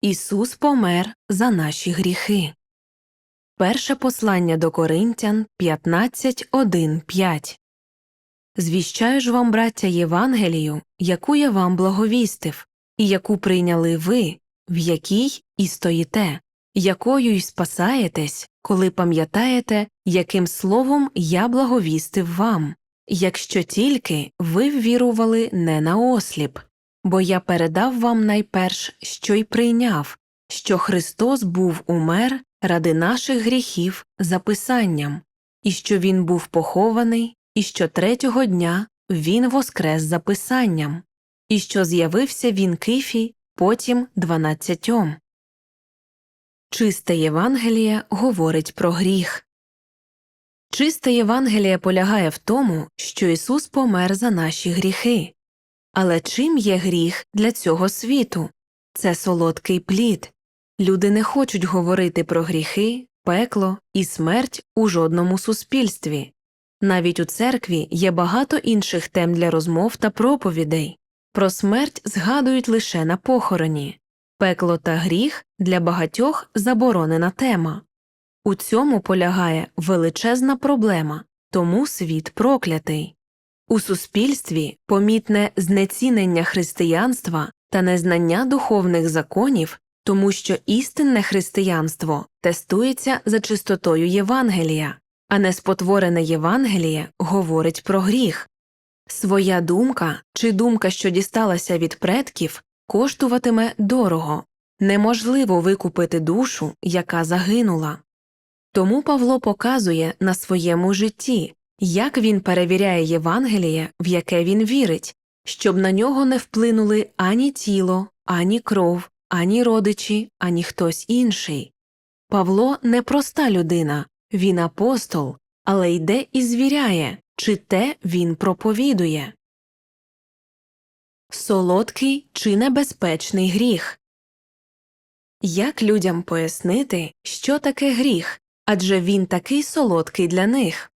Ісус помер за наші гріхи. Перше послання до Коринтян 15.1.5 Звіщаю ж вам, браття, Євангелію, яку я вам благовістив, і яку прийняли ви, в якій і стоїте, якою й спасаєтесь, коли пам'ятаєте, яким словом я благовістив вам, якщо тільки ви ввірували не на осліп, бо я передав вам найперш, що й прийняв, що Христос був умер ради наших гріхів за писанням, і що Він був похований, і що третього дня Він воскрес за писанням, і що з'явився він Кифі, потім дванадцятьом. Чисте Євангеліє говорить про гріх. Чисте Євангеліє полягає в тому, що Ісус помер за наші гріхи. Але чим є гріх для цього світу? Це солодкий плід. Люди не хочуть говорити про гріхи, пекло і смерть у жодному суспільстві. Навіть у церкві є багато інших тем для розмов та проповідей. Про смерть згадують лише на похороні. Пекло та гріх для багатьох заборонена тема. У цьому полягає величезна проблема, тому світ проклятий. У суспільстві помітне знецінення християнства та незнання духовних законів, тому що істинне християнство тестується за чистотою Євангелія, а неспотворене Євангеліє говорить про гріх. Своя думка чи думка, що дісталася від предків, коштуватиме дорого, неможливо викупити душу, яка загинула. Тому Павло показує на своєму житті, як він перевіряє Євангеліє, в яке він вірить, щоб на нього не вплинули ані тіло, ані кров, ані родичі, ані хтось інший. Павло не проста людина, він апостол, але йде і звіряє, чи те він проповідує. Солодкий чи небезпечний гріх Як людям пояснити, що таке гріх, адже він такий солодкий для них?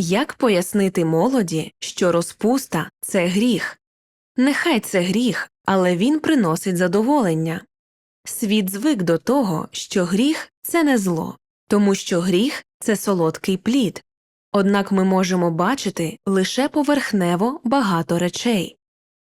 Як пояснити молоді, що розпуста це гріх? Нехай це гріх, але він приносить задоволення. Світ звик до того, що гріх це не зло, тому що гріх це солодкий плід. Однак ми можемо бачити лише поверхнево багато речей.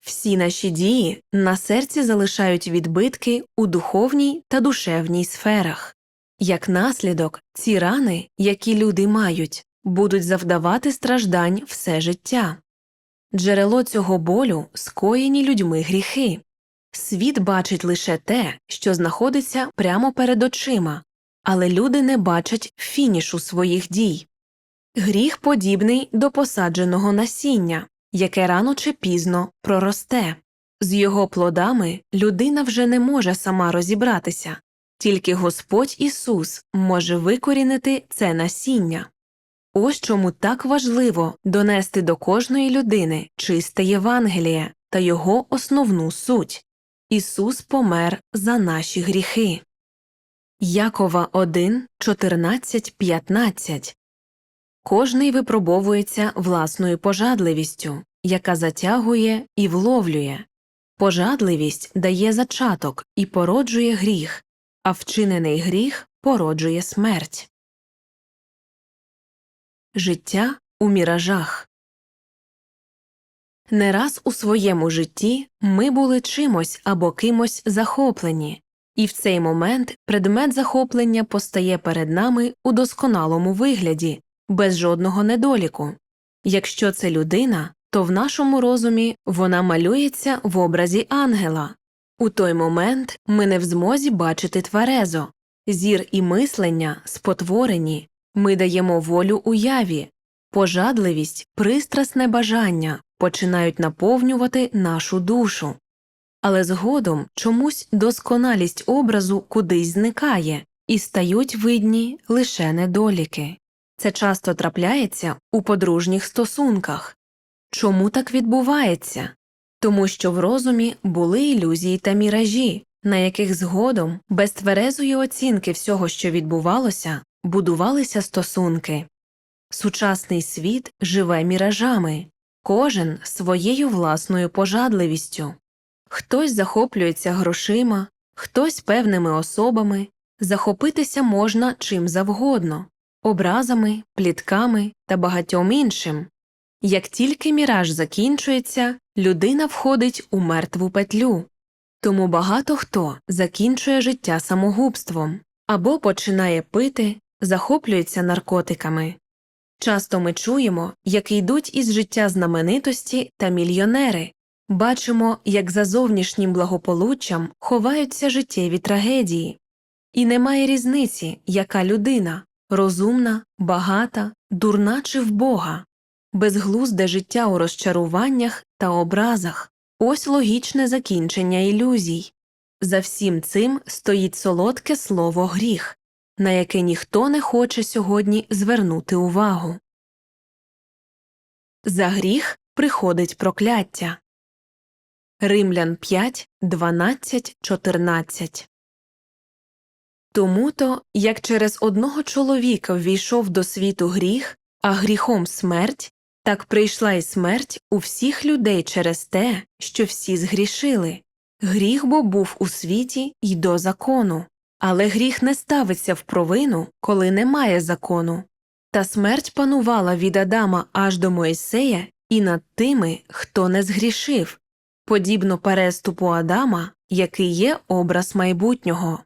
Всі наші дії на серці залишають відбитки у духовній та душевній сферах. Як наслідок, ці рани, які люди мають, будуть завдавати страждань все життя. Джерело цього болю скоєні людьми гріхи. Світ бачить лише те, що знаходиться прямо перед очима, але люди не бачать фінішу своїх дій. Гріх подібний до посадженого насіння, яке рано чи пізно проросте. З його плодами людина вже не може сама розібратися, тільки Господь Ісус може викорінити це насіння. Ось чому так важливо донести до кожної людини чисте Євангеліє та його основну суть Ісус помер за наші гріхи. Якова 1, 14, 15 Кожний випробовується власною пожадливістю, яка затягує і вловлює. Пожадливість дає зачаток і породжує гріх, а вчинений гріх породжує смерть. Життя у міражах Не раз у своєму житті ми були чимось або кимось захоплені, і в цей момент предмет захоплення постає перед нами у досконалому вигляді, без жодного недоліку. Якщо це людина, то в нашому розумі вона малюється в образі ангела. У той момент ми не в змозі бачити тверезо, зір і мислення спотворені, ми даємо волю уяві, пожадливість, пристрасне бажання починають наповнювати нашу душу. Але згодом чомусь досконалість образу кудись зникає і стають видні лише недоліки. Це часто трапляється у подружніх стосунках. Чому так відбувається? Тому що в розумі були ілюзії та міражі, на яких згодом, без тверезої оцінки всього, що відбувалося, будувалися стосунки. Сучасний світ живе міражами, кожен своєю власною пожадливістю. Хтось захоплюється грошима, хтось певними особами, захопитися можна чим завгодно образами, плітками та багатьом іншим. Як тільки міраж закінчується, людина входить у мертву петлю. Тому багато хто закінчує життя самогубством або починає пити, захоплюється наркотиками. Часто ми чуємо, як йдуть із життя знаменитості та мільйонери, бачимо, як за зовнішнім благополуччям ховаються життєві трагедії. І немає різниці, яка людина розумна, багата, дурна чи вбога, безглузде життя у розчаруваннях та образах ось логічне закінчення ілюзій. За всім цим стоїть солодке слово гріх, на яке ніхто не хоче сьогодні звернути увагу. За гріх приходить прокляття. Римлян 5, 12, 14 Тому то, як через одного чоловіка ввійшов до світу гріх, а гріхом смерть, так прийшла й смерть у всіх людей через те, що всі згрішили. Гріх бо був у світі й до закону, але гріх не ставиться в провину, коли немає закону. Та смерть панувала від Адама аж до Моїсея і над тими, хто не згрішив, подібно переступу Адама, який є образ майбутнього.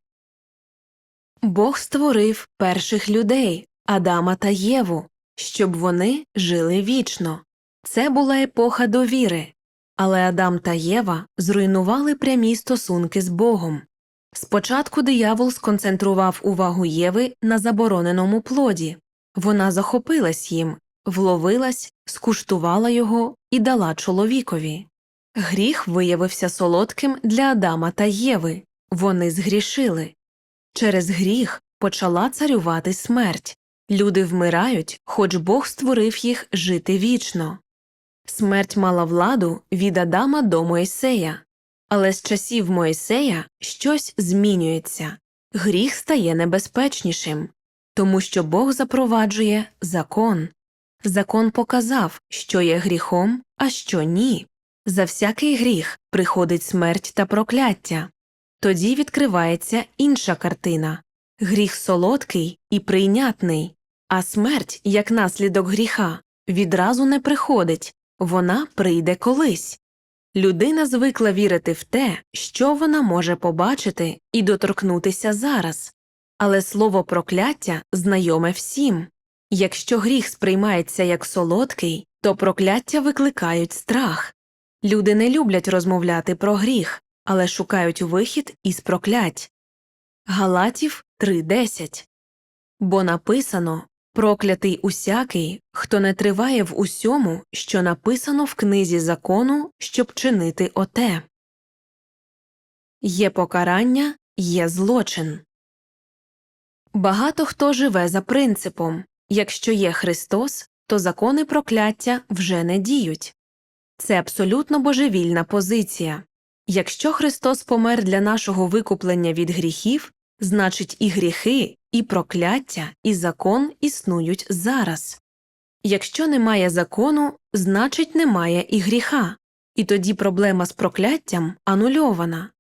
Бог створив перших людей Адама та Єву, щоб вони жили вічно. Це була епоха довіри, але Адам та Єва зруйнували прямі стосунки з Богом. Спочатку диявол сконцентрував увагу Єви на забороненому плоді, вона захопилась їм, вловилась, скуштувала його і дала чоловікові. Гріх виявився солодким для Адама та Єви, вони згрішили. Через гріх почала царювати смерть. Люди вмирають, хоч Бог створив їх жити вічно. Смерть мала владу від Адама до Моїсея, але з часів Моїсея щось змінюється гріх стає небезпечнішим, тому що Бог запроваджує закон. Закон показав, що є гріхом, а що ні. За всякий гріх приходить смерть та прокляття. Тоді відкривається інша картина гріх солодкий і прийнятний, а смерть, як наслідок гріха, відразу не приходить, вона прийде колись. Людина звикла вірити в те, що вона може побачити і доторкнутися зараз, але слово прокляття знайоме всім. Якщо гріх сприймається як солодкий, то прокляття викликають страх. Люди не люблять розмовляти про гріх, але шукають вихід із проклять. Галатів 3.10 Бо написано Проклятий усякий, хто не триває в усьому, що написано в книзі закону, щоб чинити оте. Є покарання, є злочин. Багато хто живе за принципом якщо є Христос, то закони прокляття вже не діють. Це абсолютно божевільна позиція. Якщо Христос помер для нашого викуплення від гріхів, значить і гріхи, і прокляття, і закон існують зараз. Якщо немає закону, значить немає і гріха, і тоді проблема з прокляттям анульована.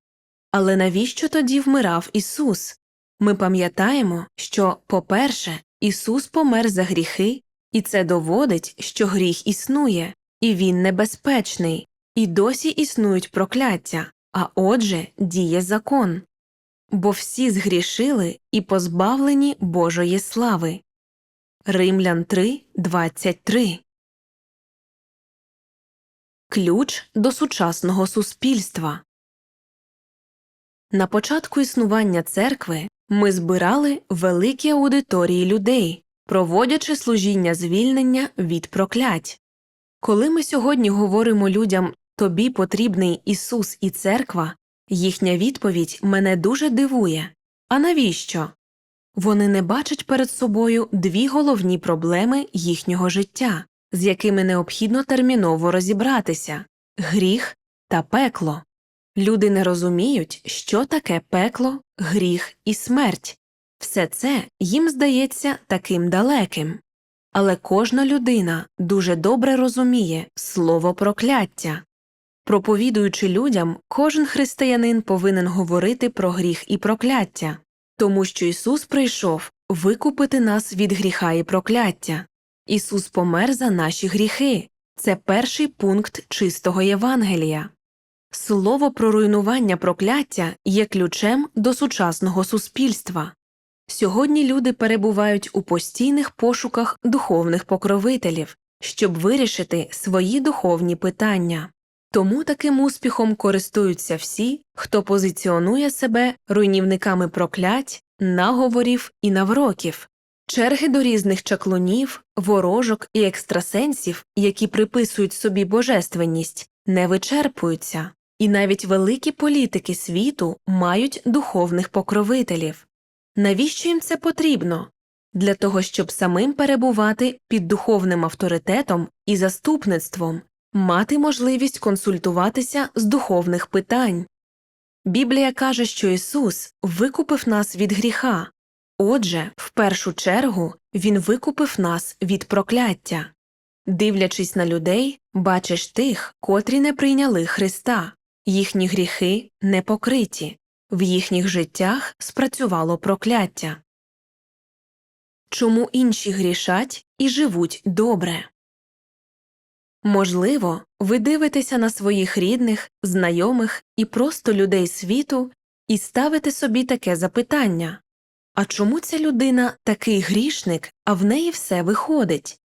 Але навіщо тоді вмирав Ісус? Ми пам'ятаємо, що, по-перше, Ісус помер за гріхи, і це доводить, що гріх існує, і він небезпечний, і досі існують прокляття, а отже, діє закон. Бо всі згрішили і позбавлені Божої слави. Римлян 3, 23 Ключ до сучасного суспільства На початку існування церкви ми збирали великі аудиторії людей, проводячи служіння звільнення від проклять. Коли ми сьогодні говоримо людям тобі потрібний Ісус і церква, їхня відповідь мене дуже дивує. А навіщо? Вони не бачать перед собою дві головні проблеми їхнього життя, з якими необхідно терміново розібратися гріх та пекло. Люди не розуміють, що таке пекло, гріх і смерть. Все це їм здається таким далеким. Але кожна людина дуже добре розуміє слово прокляття. Проповідуючи людям, кожен християнин повинен говорити про гріх і прокляття, тому що Ісус прийшов викупити нас від гріха і прокляття. Ісус помер за наші гріхи. Це перший пункт чистого Євангелія. Слово про руйнування прокляття є ключем до сучасного суспільства. Сьогодні люди перебувають у постійних пошуках духовних покровителів, щоб вирішити свої духовні питання. Тому таким успіхом користуються всі, хто позиціонує себе руйнівниками проклять, наговорів і навроків. Черги до різних чаклунів, ворожок і екстрасенсів, які приписують собі божественність, не вичерпуються, і навіть великі політики світу мають духовних покровителів. Навіщо їм це потрібно? Для того, щоб самим перебувати під духовним авторитетом і заступництвом, мати можливість консультуватися з духовних питань. Біблія каже, що Ісус викупив нас від гріха, отже, в першу чергу Він викупив нас від прокляття. Дивлячись на людей, бачиш тих, котрі не прийняли Христа, їхні гріхи не покриті, в їхніх життях спрацювало прокляття. Чому інші грішать і живуть добре? Можливо, ви дивитеся на своїх рідних, знайомих і просто людей світу і ставите собі таке запитання А чому ця людина такий грішник, а в неї все виходить?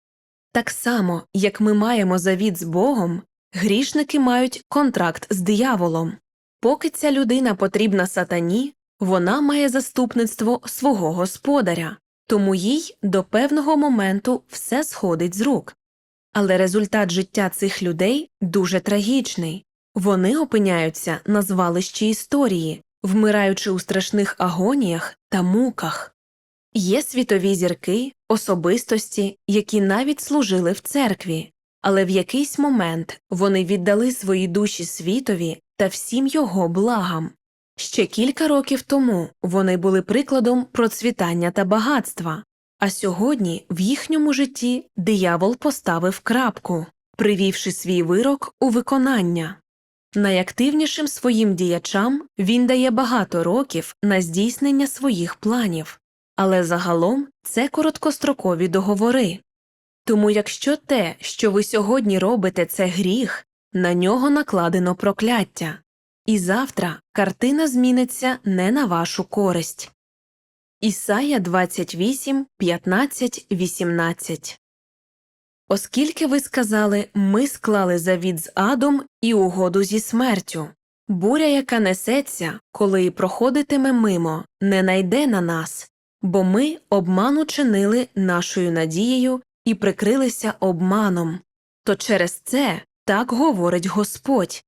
Так само, як ми маємо завіт з Богом, грішники мають контракт з дияволом. Поки ця людина потрібна сатані, вона має заступництво свого господаря, тому їй до певного моменту все сходить з рук. Але результат життя цих людей дуже трагічний вони опиняються на звалищі історії, вмираючи у страшних агоніях та муках. Є світові зірки, особистості, які навіть служили в церкві, але в якийсь момент вони віддали свої душі світові та всім його благам. Ще кілька років тому вони були прикладом процвітання та багатства, а сьогодні в їхньому житті диявол поставив крапку, привівши свій вирок у виконання. Найактивнішим своїм діячам він дає багато років на здійснення своїх планів, але загалом це короткострокові договори. Тому якщо те, що ви сьогодні робите, це гріх, на нього накладено прокляття, і завтра картина зміниться не на вашу користь. Ісая 28, 15, 18 Оскільки ви сказали ми склали завіт з адом і угоду зі смертю, буря, яка несеться, коли проходитиме мимо, не найде на нас, бо ми обману чинили нашою надією і прикрилися обманом. То через це так говорить Господь.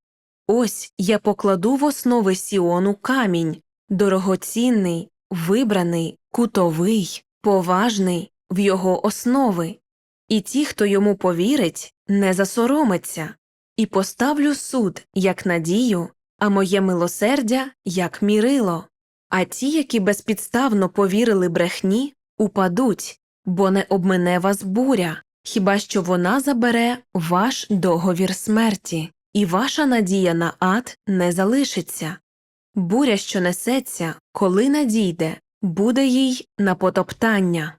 Ось я покладу в основи Сіону камінь, дорогоцінний, вибраний, кутовий, поважний в його основи, і ті, хто йому повірить, не засоромиться, і поставлю суд як надію, а моє милосердя як мірило. А ті, які безпідставно повірили брехні, упадуть, бо не обмине вас буря, хіба що вона забере ваш договір смерті, і ваша надія на ад не залишиться. Буря, що несеться, коли надійде, буде їй на потоптання.